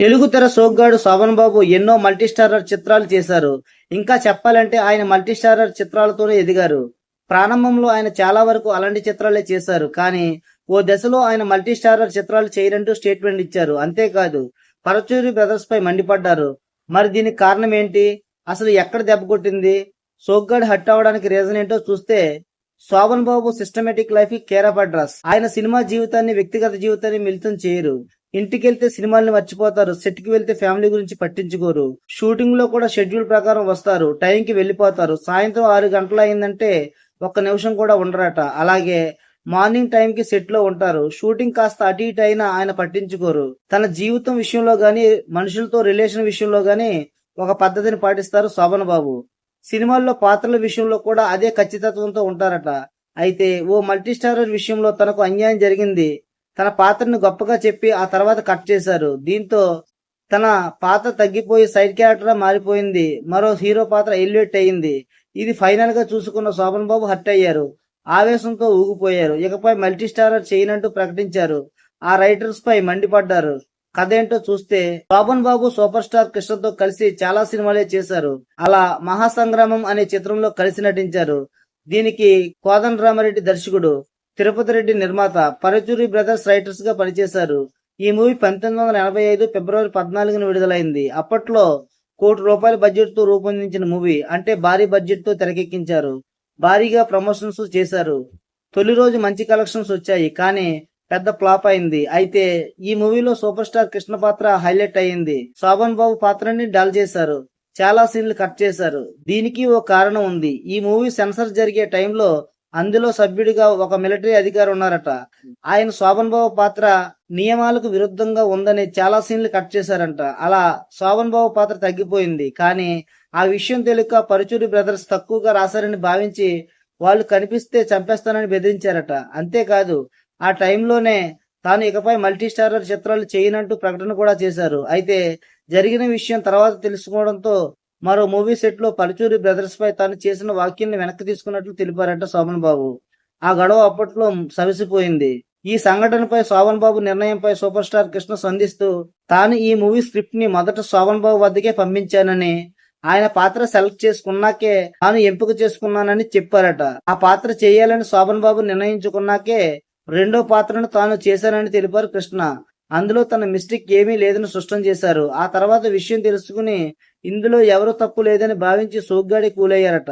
తెలుగు తెర సోగ్గాడు శోభన్ బాబు ఎన్నో multi starrer చిత్రాలు చేశారు. ఇంకా చెప్పాలంటే ఆయన మల్టీ స్టారర్ చిత్రాలతోనే ఎదిగారు. ప్రారంభంలో ఆయన చాలా వరకు అలాంటి చిత్రాలే చేశారు. కానీ ఓ దశలో ఆయన మల్టీ స్టారర్ చిత్రాలు చేయరంటూ స్టేట్మెంట్ ఇచ్చారు. అంతేకాదు పరచూరి బ్రదర్స్ పై మండిపడ్డారు. మరి దీనికి కారణం ఏంటి? అసలు ఎక్కడ దెబ్బ కొట్టింది? సోగ్గాడు హట్ అవడానికి రీజన్ ఏంటో చూస్తే Sobhan Babu systematic life care of address ఆయన సినిమా జీవితాన్ని వ్యక్తిగత జీవితాన్ని మిళితం చేయరు. ఇంటికి వెళ్తే సినిమాల్ని మర్చిపోతారు. సెట్కి వెళ్తే ఫ్యామిలీ గురించి పట్టించుకోరు. షూటింగ్లో కూడా షెడ్యూల్ ప్రకారం వస్తారు. టైం కి వెళ్ళిపోతారు. సాయంత్రం ఆరు గంటలు అయిందంటే ఒక్క నిమిషం కూడా ఉండరట. అలాగే మార్నింగ్ టైం కి సెట్లో ఉంటారు. షూటింగ్ కాస్త అటు ఇటు అయినా ఆయన పట్టించుకోరు. తన జీవితం విషయంలో గాని మనుషులతో రిలేషన్ విషయంలో గాని ఒక పద్ధతిని పాటిస్తారు శోభన్ బాబు. సినిమాల్లో పాత్రల విషయంలో కూడా అదే ఖచ్చితత్వంతో ఉంటారట. అయితే ఓ మల్టీ స్టారర్ విషయంలో తనకు అన్యాయం జరిగింది. తన పాత్రను గొప్పగా చెప్పి ఆ తర్వాత కట్ చేశారు. దీంతో తన పాత్ర తగ్గిపోయి సైడ్ క్యారెక్టర్ మారిపోయింది. మరో హీరో పాత్ర ఎలివేట్ అయ్యింది. ఇది ఫైనల్గా చూసుకున్న శోభన్ బాబు హర్ట్ అయ్యారు. ఆవేశంతో ఊగిపోయారు. ఇకపై మల్టీ స్టారర్ చేయనంటూ ప్రకటించారు. ఆ రైటర్స్ పై మండిపడ్డారు. కథ ఏంటో చూస్తే శోభన్ బాబు సూపర్ స్టార్ కృష్ణతో కలిసి చాలా సినిమాలే చేశారు. అలా మహాసంగ్రామం అనే చిత్రంలో కలిసి నటించారు. దీనికి కోదన్ రామారెడ్డి దర్శకుడు తిరుపతి రెడ్డి నిర్మాత పరచూరి బ్రదర్స్ రైటర్స్గా పనిచేశారు. ఈ మూవీ పంతొమ్మిది వందల ఎనభై ఐదు ఫిబ్రవరి పద్నాలుగున విడుదలైంది. అప్పట్లో కోటి రూపాయల బడ్జెట్తో రూపొందించిన మూవీ అంటే భారీ బడ్జెట్తో తెరకెక్కించారు. భారీగా ప్రమోషన్స్ చేశారు. తొలి రోజు మంచి కలెక్షన్స్ వచ్చాయి కానీ పెద్ద ఫ్లాప్ అయింది. అయితే ఈ మూవీలో సూపర్ స్టార్ కృష్ణ పాత్ర హైలైట్ అయింది శోభన్ బాబు పాత్రని డల్ చేశారు. చాలా సీన్లు కట్ చేశారు. దీనికి ఓ కారణం ఉంది. ఈ మూవీ సెన్సర్ జరిగే టైంలో అందులో సభ్యుడిగా ఒక మిలిటరీ అధికారి ఉన్నారట. ఆయన శోభన్ బాబు పాత్ర నియమాలకు విరుద్ధంగా ఉందని చాలా సీన్లు కట్ చేశారంట. అలా శోభన్ బాబు పాత్ర తగ్గిపోయింది. కానీ ఆ విషయం తెలియక పరుచూరి బ్రదర్స్ తక్కువగా రాశారని భావించి వాళ్ళు కనిపిస్తే చంపేస్తానని బెదిరించారట. అంతేకాదు ఆ టైంలోనే తాను ఇకపై మల్టీ స్టారర్ చిత్రాలు చేయనంటూ ప్రకటన కూడా చేశారు. అయితే జరిగిన విషయం తర్వాత తెలుసుకోవడంతో మరో మూవీ సెట్లో పలుచూరి బ్రదర్స్ పై తాను చేసిన వాక్యాన్ని వెనక్కి తీసుకున్నట్లు తెలిపారట శోభన్ బాబు. ఆ గొడవ అప్పట్లో సవిసిపోయింది. ఈ సంఘటనపై శోభన్ బాబు నిర్ణయంపై సూపర్ స్టార్ కృష్ణ స్పందిస్తూ తాను ఈ మూవీ స్క్రిప్ట్ని మొదట శోభన్ బాబు వద్దకే పంపించానని ఆయన పాత్ర సెలెక్ట్ చేసుకున్నాకే తాను ఎంపిక చేసుకున్నానని చెప్పారట. ఆ పాత్ర చేయాలని శోభన్ బాబు నిర్ణయించుకున్నాకే రెండో పాత్రను తాను చేశానని తెలిపారు కృష్ణ. అందులో తన మిస్టేక్ ఏమీ లేదని స్పష్టం చేశారు. ఆ తర్వాత విషయం తెలుసుకుని ఇందులో ఎవరు తప్పు లేదని భావించి సోగ్గాడి కూలయ్యారట.